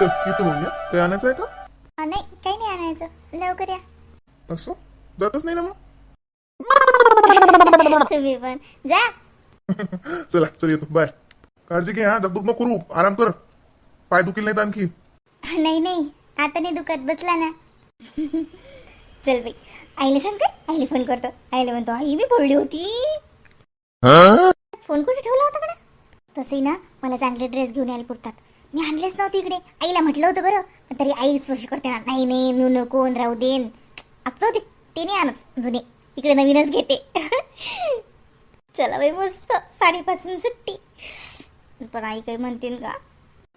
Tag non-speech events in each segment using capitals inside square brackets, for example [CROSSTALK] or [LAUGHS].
चल येतो मग या काही आणायचं आहे का? नाही काही नाही आणायचं. लवकर या. असं? जातच नाही ना मग? [LAUGHS] तुम्ही पण. जा. [LAUGHS] चला चल येतो. बाय. काळजी घे हा. दगदग नको करू. आराम कर. पाय दुखील नाहीत आणखी. नाही नाही. आता नाही दुखत. बसला ना. [LAUGHS] चल बाई. आईला सांग काय? आईला फोन करतो. आईला म्हणतो आई मी बोलली होती. फोन कुठे ठेवला होता कडे? तसंही ना मला चांगले ड्रेस घेऊन यायला पुरतात. मी आणलेच नव्हते इकडे. आईला म्हटलं होतं बरं. पण तरी आई स्पर्श करते ना. नाही नाही नू नको राहू देन आता होते. ते नाही आणत जुने. इकडे नवीनच घेते. [LAUGHS] चला बाई मस्त. साडीपासून सुट्टी. पण आई काही म्हणतील का?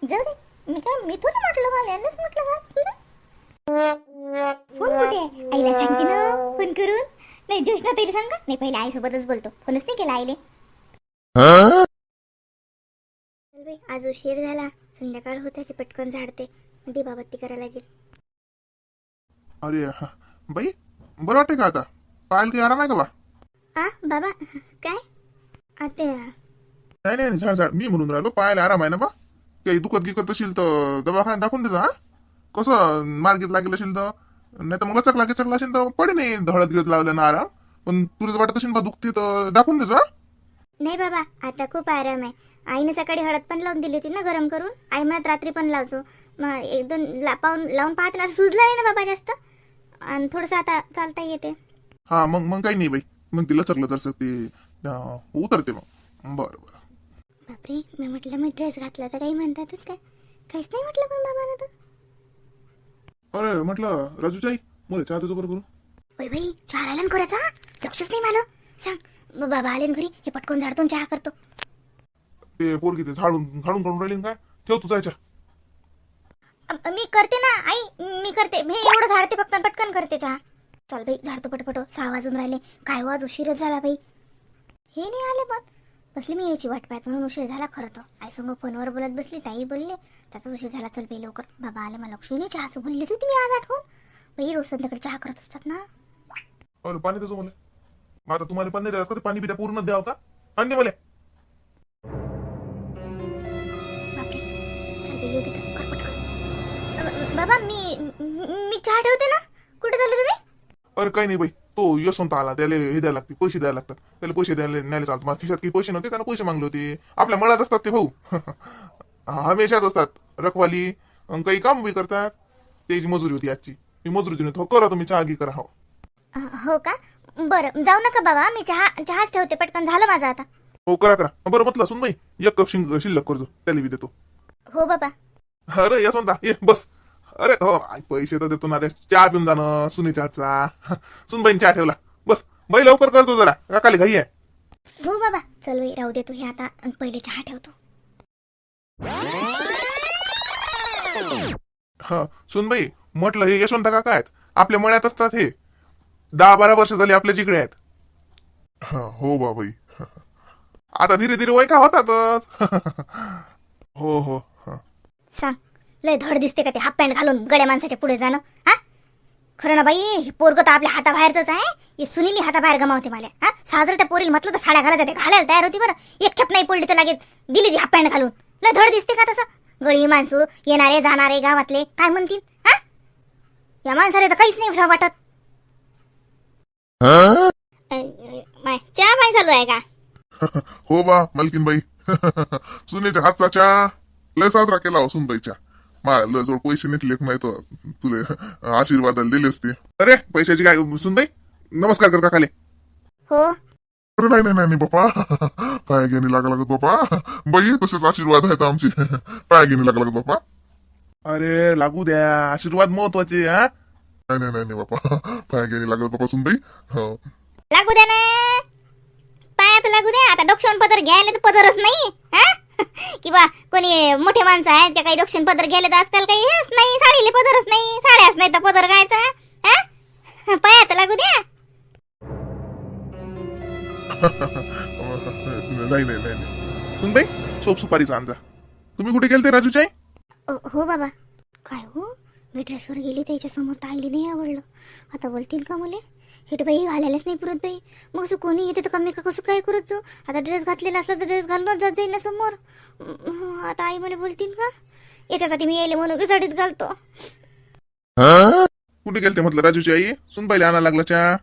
जाऊ दे. मी काय मी थोडं म्हटलं मला यांनाच म्हटलं का? फोन कुठे आईला सांगते ना. फोन करून. नाही जोशना तरी सांग नाही पहिले आईसोबतच बोलतो. फोनच नाही केला आईले. आज उशीर झाला. संध्याकाळ होते की पटकन झाडते. दिवाबत्ती करायला लागेल. अरे हा. बाई बरं वाटते का आता? पाहायला काही आराम आहे का बा? आ बाबा काय? आता नाही नाही नाही, झाड झाड. मी म्हणून राहिलो पाहायला आराम आहे ना बा? काही दुखत गिकत असेल तर दवाखान्यात दाखवून देजा हा. कसं मार्गेत लागेल असेल तर? नाही तर मग चकला की चकला असेल तर पडे नाही धडत गिळत लावलं ना आराम. पण तुला जर वाटत असेल बा दुखते तर दाखवून देजा? नाही बाबा आता खूप आराम आहे. आईने सकाळी हळद पण लावून दिली होती ना गरम करून. आई म्हणत रात्री पण लावतो मग एक दोन ला पाहून लावून पाहते ना सुजलं नाही ना बाबा जास्त. आणि थोडंसं आता चालता येते. हा मग मग काही नाही बाई. मग तिला चकलं तर ते अं, उतरते मग. बरं बरं. बापरे मी म्हटलं मी ड्रेस घातला तर काही म्हणतातच काय? काहीच नाही म्हटलं पण बाबानं तर. अरे म्हटलं राजूचाई मला चहा तुझं बरं करू. ओय बाई चहा राहिला ना करायचा लक्षच नाही मला सांग मग बाबा आले ना घरी हे पटकन झाडतो आणि चहा करतो. ते पोरगी ते झाडून झाडून काढून राहिली ना काय? ठेव तू जायच्या. अ- मी करते ना आई मी करते. मी एवढं झाडते फक्त पटकन करते चहा. चल बाई झाडतो पटपट सहा वाजून राहिले. काय हो, आज उशीरच झाला बाई. हे नाही आले पण. बसली मी याची वाट पाहत म्हणून उशीर झाला खरं तर. आई संग फोनवर बोलत बसली ताई बोलले. त्यातच उशीर झाला चल बाई लवकर. बाबा आले मला लक्ष्मी चहाचं बोललीच होती मी आज आठवून. बाई रोज संध्याकडे चहा करत असतात ना. अरे पाणी त्याचं मला मग आता तुम्हाला पाणी द्यावं का? ते पाणी बिद्या पूर्ण द्यावं का? दे मला मी चहा ठेवते ना? कुठे चालले तुम्ही? अरे काही नाही बाई. तो यशवंत आला. त्याला हे द्यायला लागते पैसे द्यायला लागतात. त्याला पैसे द्यायला न्यायला चालतं. माझ्या खिशात काही पैसे नव्हते त्यानं पैसे मागले होते. आपल्या मळ्यात असतात ते भाऊ. [LAUGHS] हमेशाच असतात. रखवाली अन काही काम बी करतात. त्याची मजुरी होती आजची. मी मजुरी देऊन हो करा तुम्ही चहा घी करा. हो. हो का? बरं जाऊ नका बाबा. मी चहा चहाच ठेवते. पटकन झालं माझं आता. हो करा करा. बरं म्हटलं सुन बाई एक कप शिंग शिल्लक करतो त्याला बी देतो. हो बाबा. अरे यशवंता ये बस. अरे हो पैसे तर देतो ना रे. चहा पिऊन जाणं सुनीच्या हातचा. [LAUGHS] सुन बाईन चहा ठेवला. बस बाई लवकर करतो जरा. काकाली घाई आहे. हो बाबा. चल बाई राहू दे तू हे आता. पहिले चहा ठेवतो. हा सुनबाई म्हटलं हे यशवंत काका आहेत. आपल्या मळ्यात असतात हे. दहा बारा वर्ष झाली आपल्या जिकडे आहेत. हो बाबाई. [LAUGHS] आता धीरे धीरे वय का होतातच. [LAUGHS] हो हो हा. सांग. लय धड दिसते का ते हाफ पॅन्ट घालून गड्या माणसाच्या पुढे जाणं? हा? खरं ना बाई हे पोरग तर आपल्या हाताबाहेरच आहे. हे सुनीली हाताबाहेर गमावते मला. हा? साजर त्या पोरील म्हटलं तर साड्या घालायचं ते घालायला तयार होती बरं. एक छप नाही पडली तर लागेल दिली ती हाफ पॅन्ट घालून. लय धड दिसते का तसं? गळी माणसं येणारे जाणारे गावातले काय म्हणतील? हा? या माणसाला तर काहीच नाही वाटत. माय, चहा पाणी चालू आहे का? [LAUGHS] हो बा मालकीनबाई. [LAUGHS] सुनेच्या हातचा चहा. लय साजरा केला हो सुनबाईच्या. माझ्या लय जोड पैसे नेतले नाही तर तुले आशीर्वादाला दिले असते. अरे पैशाची काय सुनबाई? नमस्कार कर काकाले. हो. अरे नाही नाही नाही बापा पाया घेणे लागा लागत बापा बाई तसेच आशीर्वाद आहेत आमचे. पाया घेणे लागा लागत बापा अरे लागू द्या. आशीर्वाद महत्त्वाचे हा? नाही नाही नाही नाही बापा पाया घेणे लागत बापा सुनबाई. हो. लागू द्या ना. पायात लागू द्या. आता डोक्षण पदर घ्यायला तर पदरच नाही हा? [LAUGHS] किंवा कोणी मोठे माणसं आहेत त्या काही डोक्षण पदर घ्यायला तर आजकाल काही हेच नाही साडीले पदरच नाही साड्याच नाही तर पदर गायचा हा? पायात लागू द्या. [LAUGHS] नाही नाही नाही नाही. सुनबाई सोप सुपारीचा अंजा तुम्ही कुठे गेलते राजूचाई अ, हो बाबा. काय हो? मी ड्रेसवर गेली त्याच्यासमोर तर आईली नाही आवडलं. आता बोलतील का मुले? हे तर बाई घालायलाच नाही पुरत बाई. मग असं कोणी येते तर कमी का कसं काय करत जाऊ? आता ड्रेस घातलेला असला तर ड्रेस घालूनच जात जाईल ना समोर. आता आई मला बोलतील का? याच्यासाठी मी यायले म्हणून साडीच घालतो. कुठे गेलते म्हटलं राजूची आई? सुनबाईला आणा लागला चा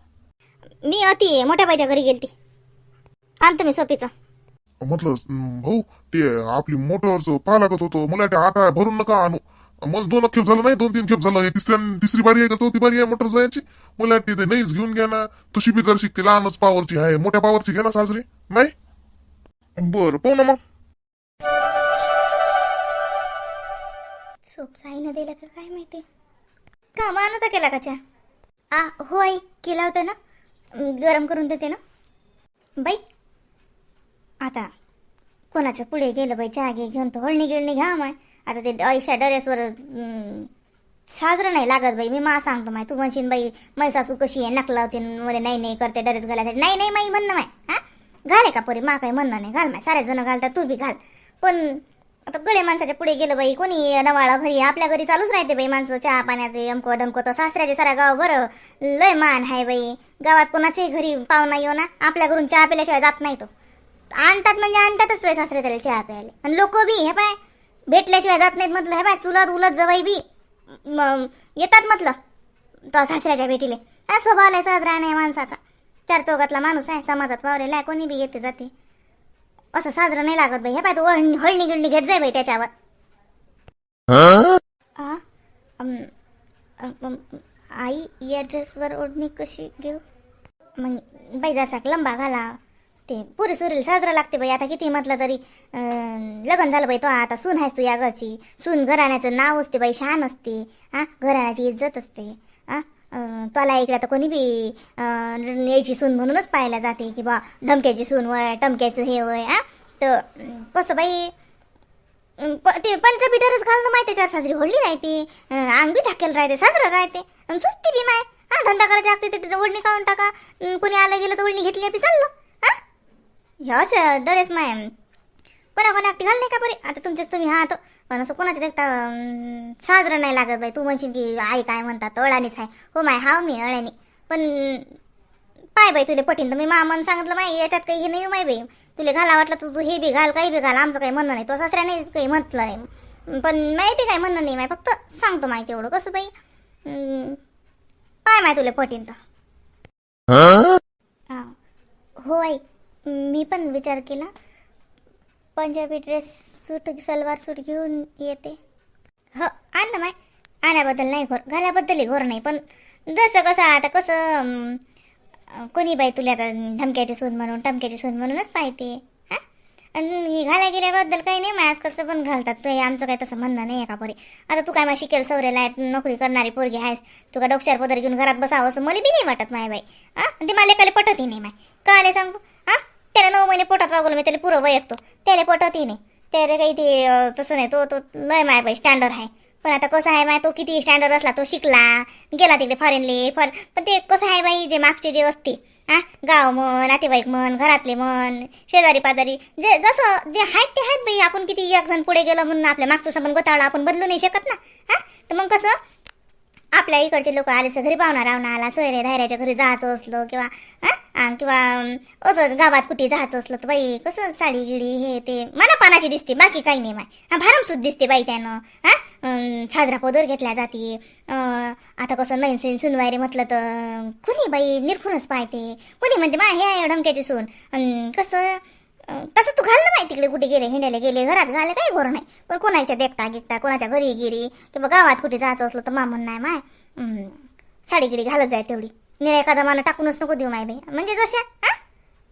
मी अति मोठ्या बाईच्या घरी गेलती. आणतो मी सोपीचा म्हटलं "हं, भाऊ ते आपली मोटरचं पाहा लागत होतो. मला आता भरून नका आणू. मला दोन खेप झालं नाही दोन तीन खेप झालं तिसऱ्या तिसरी बारी आहे का? चौथी बारी आहे मोटर जायची. मला वाटते ते नाहीच घेऊन घ्या ना. तशी बी जर शिकते लहानच पावरची आहे. मोठ्या पावरची घ्या ना साजरी. नाही? बरं पाहू ना मग. सोप साईनं दिला का काय माहिती? का नव्हता केला का चहा? आ हो आई केला होता ना. गरम करून देते ना. बाई आता कोणाच्या पुढे गेलं बाई? चहा घे घेऊन तर हळणी गिळणी घ्या माय आता ते ऐशा डरेसवर साजरं नाही लागत बाई. मी मा सांगतो माय. तू म्हणशील बाई मै सासू कशी आहे? नकला होती. मध्ये नाही नाही करते डरेस घालायसाठी नाही नाही माई म्हणणं माय. हा? घाले का पोरी मा काही म्हणणं नाही. घाल माय. सारे जण घालतात तू बी घाल. पण आता गळे माणसाच्या पुढे गेलं बाई. कोणी नवाळा घरी आपल्या घरी चालूच राहते बाई माणसं. चहा पाण्यात अमको डमको. तर सासऱ्याचे सारा गाव बरं. लय मान आहे बाई. गावात कोणाच्याही घरी पाहुणा येऊ ना आपल्या घरून चहा प्यायल्याशिवाय जात नाही तो. आणतात म्हणजे आणतातच बाई सासरे त्याला चहा प्यायला. आणि लोक बी हे पाय. भेटल्याशिवाय जात नाहीत म्हटलं हे पाय चुलत उलत जवळ बी. येतात म्हटलं तो सासऱ्याच्या भेटीले. हा लय साजरा नाही माणसाचा. चार चौकातला माणूस आहे समाजात वावरेला आहे कोणी बी येते जाते. असं साजरं नाही लागत बाई. हे पाय तू हळणी हळणी गिळणी घेत जाय बाई त्याच्यावर. आ? अम, अम, अम, आई या ड्रेसवर ओढणी कशी घेऊ? मग बाई जसा लंबा घाला. ते पुरी सुरील साजरा लागते बाई. आता किती म्हटलं तरी लग्न झालं बाई तो. आता सून आहेस तू या घरची. सून घराण्याचं नाव असते बाई शान असते. हा घराण्याची इज्जत असते. हा त्याला इकडे तर कोणी बी यायची सून म्हणूनच पाहायला जाते की बा ढमक्याची सून वय टमक्याचं हे वय हा. तर कसं बाई ते प- ते पंचपीठरच घालणं माहिती चार साजरी होळली राहते अंग बी झाकेल राहते साजरं राहते. सुस्ती बी माय हा धंदा करायची लागते ते ओढणी काढून टाका. कोणी आलं गेलं तर ओढणी घेतली आपली चाललं. ह्या असं डरेस माय. कोणा कोणा घाल नाही का बरे? आता तुमचेच तुम्ही हा तो. पण असं कोणाच्या देखता साजरं नाही लागत बाई. तू म्हणशील की आई काय म्हणतात अळानीच आहे. हो माय हाव मी अळ्यानी पण पाय बाई तुले पटीन. तर मी मामान सांगितलं माय याच्यात काही हे नाही माय बाई. तुले घाला वाटलं तर तू हे बी घाल काही बी घाल. आमचं काही म्हणणं नाही. तो सासऱ्याने काही म्हटलं नाही. पण माय बी काही म्हणणं नाही माय. फक्त सांगतो माय तेवढं. कसं बाई? पाय माय तुले पटीन तर. मी पण विचार केला. Punjabi dress suit salwar suit घेऊन येते. हो आण ना माय. आण्याबद्दल नाही घोर. घालाबद्दलही घोर नाही पण जसं कसं आता कसं कोणी बाई तुला आता धमक्याची सून म्हणून टमक्याची सून म्हणूनच पाहते. हां? आणि ही घाला गेल्याबद्दल काही नाही मायास कसं पण घालतात ते. आमचं काही तसं म्हणणं नाही आहे का पोरी. आता तू काय मग शिकेल सवरेला आहे नोकरी करणारी पोरगी आहेस. तू का डोक्यावर पदर घेऊन घरात बसावं असं मला बी नाही वाटत माय बाई. हा? ते मला एकाला पटतही नाही माय. का सांगू? सांगतो हा? त्याला नऊ महिने पोटात वागवलं मी त्याला पुरं वयकतो त्याला पटतही नाही त्याला काही ते तसं नाही तो तो लय माय बाई स्टँडर्ड आहे. पण आता कसं आहे माय तो किती स्टँडर्ड असला तो शिकला गेला तिकडे फॉरेनले फॉर पण ते कसं आहे बाई जे मागचे जे असते हा गाव म्हण नातेवाईक म्हण घरातले म्हण शेजारी पाजारी जे जसं जे आहेत ते आहेत बाई आपण किती एक जण पुढे गेलो म्हणून आपल्या मागचं संबंध गोतावळा आपण बदलू नाही शकत ना हा तर मग कसं आपल्या इकडचे लोक आले असं घरी पाहुणा रावणा आला सोयरे धायऱ्याच्या घरी जायचं असलं किंवा किंवा अं, असं गावात कुठे जायचं असलं तर बाई कसं साडी गिडी हे ते मला पानाची दिसते बाकी काही नाही माय हा भारमसूद दिसते बाई त्यानं हा? अं, साजरा पदर घेतल्या जाते आता कसं नैन सेन सुनवायरे म्हटलं तर कुणी बाई निरखूनच पाहते कुणी म्हणते मा हे आहे ढमक्याची सून. कसं तसं तू घाल ना तिकडे कुठे गेले हिंडायला गेले घरात घाले काही घोर नाही. पण कोणाच्या देखता गिकता कोणाच्या घरी गिरी किंवा गावात कुठे जायचं असलं तर मामून नाही माय. साडी गिडी घालत जाय तेवढी. निळ्या एखादा मला टाकूनच नको देऊ माय बाई. म्हणजे जशा हा?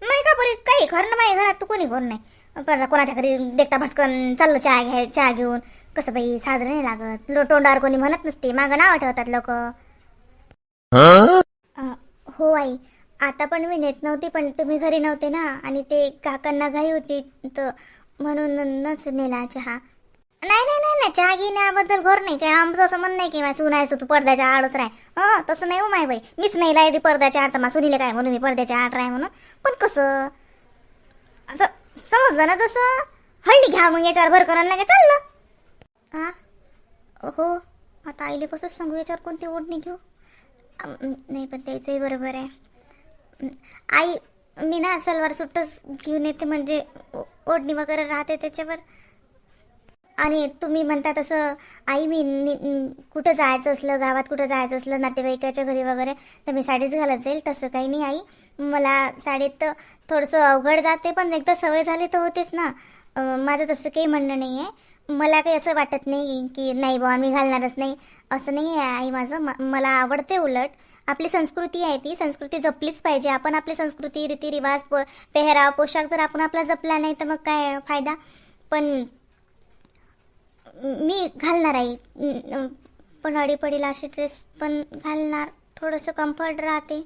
माय का बरी काही घर ना माय घरात तू कोणी घोर नाही. पण कोणाच्या घरी देखता भस्कन चाललं चहा घ्याय चहा घेऊन. कसं बाई साजरं नाही लागत. लो तोंडावर कोणी म्हणत नसते. मागं नावं ठेवतात लोक. हो आई. आता पण मी नेत नव्हती पण तुम्ही घरी नव्हते ना. आणि ते काकांना घाई होती तर म्हणूनच नेला चहा. नाही नाही नाही नाही चहा घेण्याबद्दल घोर नाही. काय आमचं असं म्हणणं नाही की माझी सून आहेस तू पडद्याच्या आडच राह. हं तसं नाही हो माय बाई. मीच नाही लायली पडद्याच्या आड तर मा सुनीले काय म्हणून मी पडद्याच्या आड राह म्हणून. पण कसं? असं समजलं ना जसं? हळदी घ्या मग याच्यावर भर करायला लागे चाललं. हा हो आता आईले कसं सांगू याच्यावर कोणती ओढणी घेऊ? नाही पण त्याचंही बरोबर आहे. आई मी ना सलवार सुट्टच घेऊन येते म्हणजे ओढणी वगैरे राहते त्याच्यावर. आणि तुम्ही म्हणता तसं आई मी कुठं जायचं असलं गावात कुठं जायचं असलं नातेवाईकाच्या घरी वगैरे तर मी साडीच घालत जाईल. तसं काही नाही आई. मला साडीत थोडंसं अवघड जाते पण एकदा सवय झाली तर होतेच ना. माझं तसं काही म्हणणं नाही आहे मला काही असं वाटत नाही की नाही बुवा मी घालणारच नाही. असं नाही आहे आई माझं. म- मला आवडते उलट. आपली संस्कृती आहे ती संस्कृती जपलीच पाहिजे. आपण आपली संस्कृती रीतिरिवाज प पेहराव पोशाख जर आपण आपला जपला नाही तर मग काय फायदा? पण मी घालणार आहे. पण अडीपडीला अशी ड्रेस पण घालणार. थोडंसं कम्फर्ट राहते.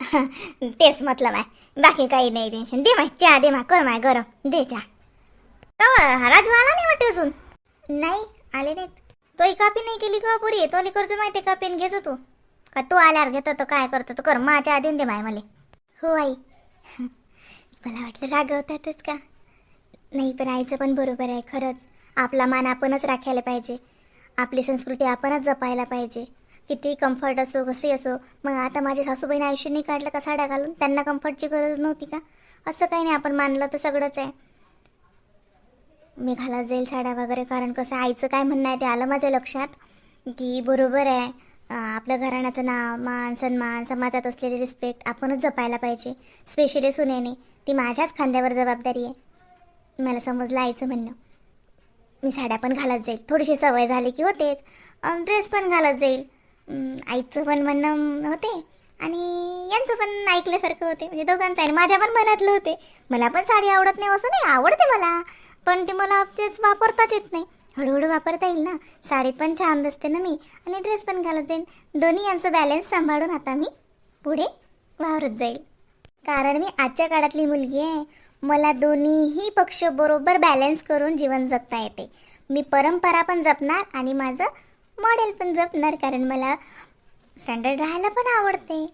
[LAUGHS] तेच मतलब आहे. बाकी काही नाही टेन्शन दे माय चहा दे माय. कर माय गरम. दे चहा. का राजू आला नाही वाटत अजून? नाही आले नाहीत. तो कापी नाही केली का पुरी? तो कर्ज माहिती का? पेन घ्यायचो तू. का तू आल्यावर घेतो तो काय करतो तो कर माझ्या चहा दे माय मला. हो आई. [LAUGHS] मला वाटलं रागवतातच का? नाही पण आईचं पण बरोबर आहे खरंच. आपला मान आपणच राखायला पाहिजे. आपली संस्कृती आपणच जपायला पाहिजे. किती कम्फर्ट असो कसे असो. मग आता माझ्या सासूबाईने आयुष्य नाही काढलं का साड्या घालून? त्यांना कम्फर्टची गरज नव्हती का? असं काही नाही आपण मानलं तर सगळंच आहे. मी घालत जाईल साड्या वगैरे कारण कसं आईचं काय म्हणणं आहे ते आलं माझ्या लक्षात. की बरोबर आहे. आपल्या घराण्याचं नाव मान सन्मान समाजात असलेली रिस्पेक्ट आपणच जपायला पाहिजे. स्पेशली सुनेने ती माझ्याच खांद्यावर जबाबदारी आहे. मला समजलं आईचं म्हणणं. मी साड्या पण घालत जाईल. थोडीशी सवय झाली की होतेच. ड्रेस पण घालत जाईल. आईचं पण म्हणणं होते. आणि यांचं पण ऐकल्यासारखं होते. म्हणजे दोघांचं आहे. माझ्या पण मनातलं होते. मला पण साडी आवडत नाही असं नाही. आवडते मला. पण ते मला तेच वापरताच येत नाही. हळूहळू वापरता येईल ना? साडीत पण छान दिसते ना मी. आणि ड्रेस पण घालत जाईन. दोन्ही यांचं बॅलन्स सांभाळून आता मी पुढे वावरत जाईल. कारण मी आजच्या काळातली मुलगी आहे. मला दोन्हीही पक्ष बरोबर बॅलन्स करून जीवन जगता येते. मी परंपरा पण जपणार आणि माझं मॉडेल पण जपणार कारण मला स्टँडर्ड राहायला पण आवडते.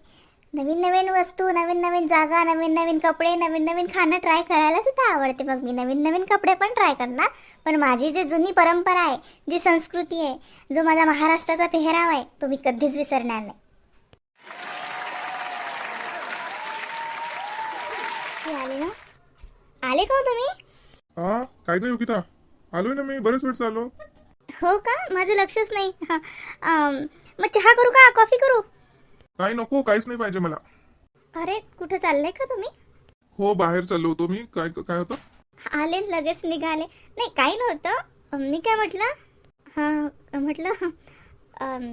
नवीन नवीन वस्तू नवीन नवीन जागा नवीन नवीन कपडे नवीन नवीन खाणं ट्राय करायला सुद्धा आवडते. मग मी नवीन नवीन कपडे पण ट्राय करणार. पण माझी जी जुनी परंपरा आहे जी संस्कृती आहे जो माझा महाराष्ट्राचा पेहराव आहे तो मी कधीच विसरणार नाही. आले ना? आले का हो तुम्ही? हा काय ग योगिता. आलोय ना मी बरेच वेळ चाललो हो का? माझं लक्षच नाही. हा. अम, मग चहा करू का? कॉफी करू? काय नको काहीच नाही पाहिजे मला. अरे कुठं चाललंय का तुम्ही? हो बाहेर चाललो होतो मी. काय काय होतं? आले न लगेच निघाले. नाही काही नव्हतं. मी काय म्हटलं? हां म्हटलं अम,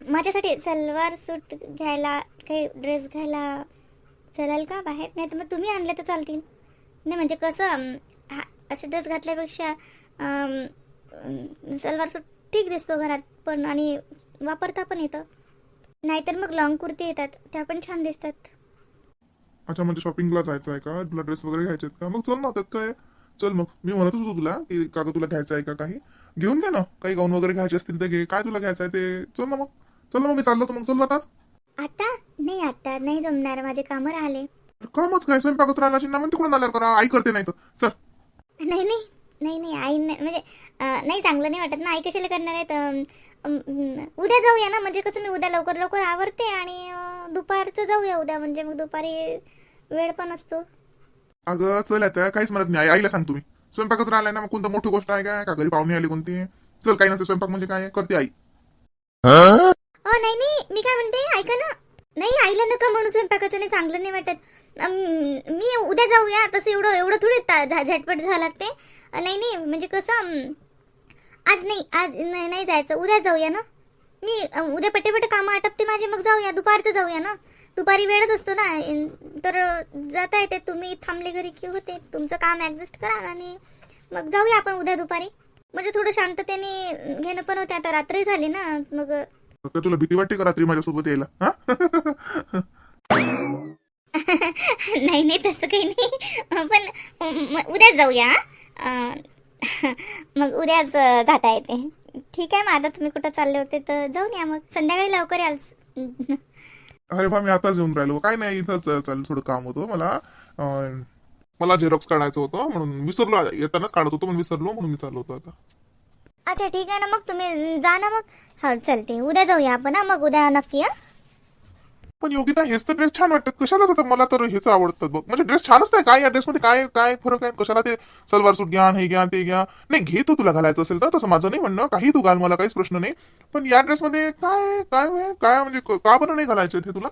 माझ्यासाठी सलवार सूट घ्यायला काही ड्रेस घ्यायला चालेल का बाहेर? नाही तर मग तुम्ही आणले तर चालतील. नाही म्हणजे कसं अम, हा असे ड्रेस घातल्यापेक्षा अम, अम, सलवार सूट ठीक दिसतो घरात पण आणि वापरता पण येतं. नाहीतर मग लॉंग कुर्ती येतात त्या पण छान दिसतात. अच्छा म्हणजे शॉपिंगला जायचं आहे का? तुला ड्रेस वगैरे घ्यायचे आहेत का? मग चल ना त्यात काय? चल मग मी म्हणतच होतो तुला की का तुला घ्यायचं आहे का काही? घेऊन घे ना काही गाऊन वगैरे घ्यायचे असतील तर घे. काय तुला घ्यायचं आहे ते? चल ना मग. चल ना मग मी चाललो तर मग. चल आताच. आता? नाही आता नाही जमणार माझे कामं राहिले. कामच काय? स्वयंपाकच राहिला असेल ना मग तिकडून आल्यावर करा. आई करते नाही तर चल. नाही नाही. नाही नाही आई नाही म्हणजे नाही चांगलं नाही वाटत ना. आई कशाला करणार आहेत? उद्या जाऊया ना. म्हणजे कसं मी उद्या लवकर लवकर आवरते आणि दुपारचं जाऊया उद्या. म्हणजे मग दुपारी वेळ पण असतो. अगं चल आता. काहीच म्हणत नाही. आई आईला सांग तुम्ही. स्वयंपाकच राहिलाय ना मग कोणतं मोठी गोष्ट आहे काय? का घरी पाहुणे आली कोणती? चल काही नसते स्वयंपाक म्हणजे काय? करते आई. नाही नाही. मी काय म्हणते? ऐका ना. नाही आईला नका म्हणून स्वयंपाकाचं नाही चांगलं नाही वाटत. मी उद्या जाऊया. तसं एवढं एवढं थोडी ता- झा- झटपट झालं लागते. नाही नाही म्हणजे कसं आज नाही आज नाही नाही जायचं. उद्या जाऊया ना? मी उद्या पटेपटे कामं आटपते माझे मग जाऊया. दुपारचं जाऊया ना? दुपारी वेळच असतो ना? तर जाता येते तुम्ही. थांबले घरी की होते. तुमचं काम ॲडजस्ट करा आणि मग जाऊया आपण उद्या दुपारी. म्हणजे थोडं शांततेने घेणं पण होते. आता रात्री झाली ना? मग तुला भीती वाटते का रात्री माझ्यासोबत यायला? हा? [LAUGHS] नाही नाही तसं काही नाही. पण उद्याच जाऊया मग उद्याच जाता येते. ठीक आहे मग आता तुम्ही कुठं चालले होते तर जाऊन या मग. संध्याकाळी लवकर याल. अरे बा मी आताच येऊन राहिलो. काय नाही इथंच चाल थोडं काम होतं मला. मला झेरॉक्स काढायचं होतं म्हणून विसरलो. येतानाच काढत होतो पण विसरलो म्हणून मी चाललो होतो आता. अच्छा ठीक आहे ना मग तुम्ही जा ना मग. हो चलते उद्या जाऊया आपण मग उद्या नक्की हा. पण योगिता हेच तर ड्रेस छान वाटतात. कशाला जातात? मला तर हेच आवडतात बघ. म्हणजे ड्रेस छानच नाही. काय या ड्रेसमध्ये काय काय फरक आहे? कशाला ते सलवार सूट घ्या हे घ्या ते घ्या? नाही घे तू तुला घालायचं असेल तर तसं माझं नाही म्हणणं. काही तू घाल मला काहीच प्रश्न नाही. पण या ड्रेसमध्ये काय काय काय म्हणजे का बरं नाही घालायचं ते तुला?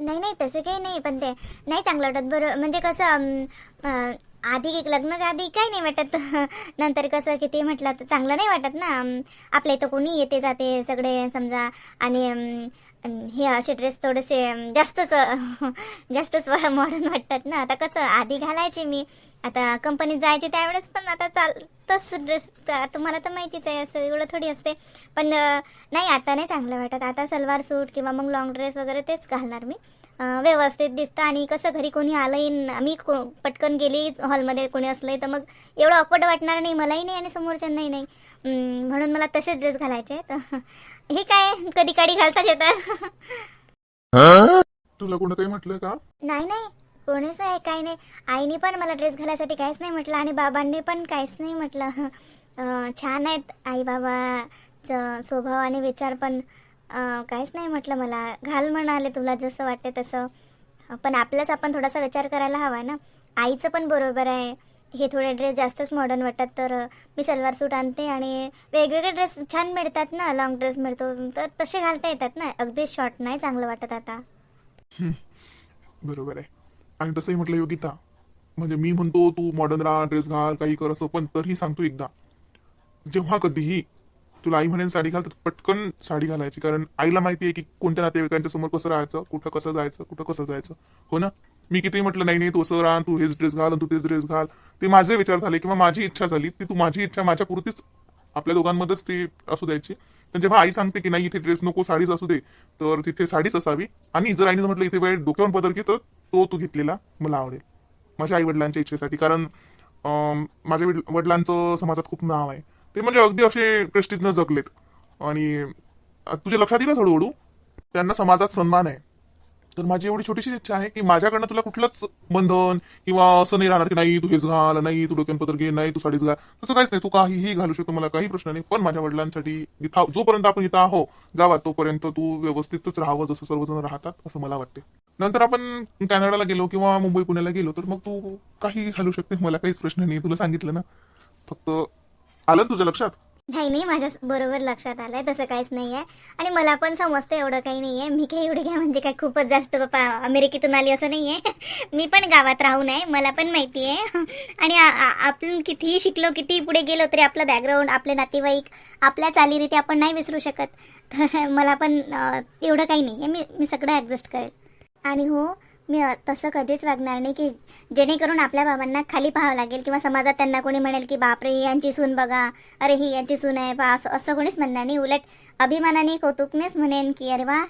नाही नाही तसं काही नाही. पण ते नाही चांगलं वाटत. बरं म्हणजे कसं आधी एक लग्नाच्या आधी काही नाही वाटत. [LAUGHS] नंतर कसं किती म्हटलं तर चांगलं नाही वाटत ना. आपल्या इथं कोणी येते जाते सगळे समजा. आणि हे असे ड्रेस थोडेसे जास्तच [LAUGHS] जास्तच मॉडर्न वाटतात ना. आता कसं आधी घालायचे मी. आता कंपनीत जायचे त्यावेळेस पण आता चालतच ड्रेस तुम्हाला तर माहितीच आहे असं एवढं थोडी असते. पण नाही आता नाही चांगलं वाटत. आता सलवार सूट किंवा मग लॉंग ड्रेस वगैरे तेच घालणार मी. व्यवस्थित दिसतं आणि कसं घरी कोणी आलंही न- मी को पटकन गेली हॉलमध्ये कोणी असलंय तर मग एवढं ऑकवर्ड वाटणार नाही मलाही नाही आणि समोरच्यांनाही नाही. म्हणून मला तसेच ड्रेस घालायचे आहेत. [LAUGHS] हे काय? कधी काडी घालताच येतात. तुला कोणं काही म्हटलं का? नाही नाही. कोणीच आहे काही नाही. आईने पण मला ड्रेस घालायसाठी काहीच नाही म्हटलं आणि बाबांनी पण काहीच नाही म्हटलं. [LAUGHS] छान आहेत आई बाबाचं स्वभाव आणि विचार पण. काहीच नाही म्हटलं मला. घाल म्हणाले तुला जसं वाटते तसं. पण आपलाच आपण थोडासा विचार करायला हवा ना. आईचं पण बरोबर आहे. हे थोडे ड्रेस जास्तच मॉडर्न वाटतात तर मी सलवार सूट आणते आणि वेगवेगळे ड्रेस छान मिळतात ना. लॉंग ड्रेस मिळतो. तर तसे घालता येतात ना. अगदी शॉर्ट नाही चांगलं वाटत आता. बरोबर आहे. आणि तसंही म्हटलं योगिता म्हणजे मी म्हणतो तू मॉडर्न राहा ड्रेस घाल काही कर असं. पण तरीही सांगतो एकदा जेव्हा कधीही तुला आई म्हणेन साडी घाल तर पटकन साडी घालायची. कारण आईला माहिती आहे की कोणत्या नातेवाईकांच्या समोर कसं राहायचं कुठं कसं जायचं कुठं कसं जायचं. हो ना? मी किती म्हटलं नाही नाही तू असं राहा तू हेच ड्रेस घाल आणि तू तेच ड्रेस घाल. ते माझे विचार झाले किंवा माझी इच्छा झाली ती तू माझी इच्छा माझ्या पुरतीच आपल्या दोघांमध्येच ती असू द्यायची. पण जेव्हा आई सांगते की नाही इथे ड्रेस नको साडीच असू दे तर तिथे साडीच असावी. आणि जर आईने म्हटलं इथे वेळ डोक्यावर बदल घे तर तो तू घेतलेला मला आवडेल. माझ्या आई वडिलांच्या इच्छेसाठी. कारण माझ्या वडिलांचं समाजात खूप नाव आहे. ते म्हणजे अगदी असे प्रेस्टिजनं जगलेत. आणि तुझ्या लक्षात येईल हळूहळू त्यांना समाजात सन्मान आहे. तर माझी एवढी छोटीशी इच्छा आहे की माझ्याकडनं तुला कुठलंच बंधन किंवा असं नाही राहणार की नाही तू हेच घाल नाही तू डोक्यानपत्र घे नाही तू साडीच घाल. तसं काहीच नाही. तू काहीही घालू शकतो मला काही प्रश्न नाही. पण माझ्या वडिलांसाठी इथं जोपर्यंत आपण इथं आहो गावात तोपर्यंत तू व्यवस्थितच राहावं जसं सर्वजण राहतात असं मला वाटते नंतर आपण कॅनडाला गेलो किंवा मुंबई पुण्याला गेलो तर मग तू काही घालू शकते मला काहीच प्रश्न नाही. तुला सांगितलं ना. फक्त आलं तुझ्या लक्षात? नाही नाही माझ्या बरोबर लक्षात आलंय तसं काहीच नाही आहे आणि मला पण समजतं एवढं काही नाही आहे मी काही एवढं काय म्हणजे काय खूपच जास्त बापा अमेरिकेतून आली असं नाही आहे [LAUGHS] मी पण गावात राहून आहे मला पण माहिती आहे [LAUGHS] आणि आपण कितीही शिकलो कितीही पुढे गेलो तरी आपलं बॅकग्राऊंड आपले नातेवाईक आपल्या चालीरीती आपण नाही विसरू शकत. तर [LAUGHS] मला पण एवढं काही नाही आहे मी मी सगळं ॲडजस्ट करेल. आणि हो मी तसं कधीच वागणार नाही की जेणेकरून आपल्या बाबांना खाली पाहावं लागेल किंवा समाजात त्यांना कोणी म्हणेल की बापरे यांची सून बघा. अरे ही यांची सून आहे. बा असं असं कोणीच म्हणणार नाही. उलट अभिमानाने कौतुकनेच म्हणेन की अरे वा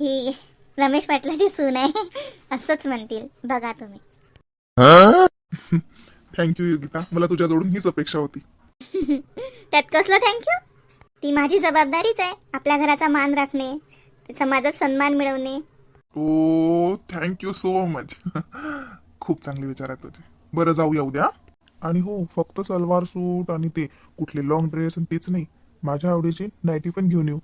ही रमेश पाटलाची सून आहे. [LAUGHS] असंच म्हणतील. बघा तुम्ही. [LAUGHS] थँक्यू योगिता. मला तुझ्याजवळून हीच अपेक्षा होती. [LAUGHS] त्यात कसलं थँक्यू ती माझी जबाबदारीच आहे. आपल्या घराचा मान राखणे समाजात सन्मान मिळवणे ओ थँक्यू सो मच खूप चांगले विचार आहेत तुझे बरं जाऊया उद्या. आणि हो फक्त सलवार सूट आणि ते कुठले लॉंग ड्रेस आणि तेच नाही. माझ्या आवडीची नाईटी पण घेऊन येऊ.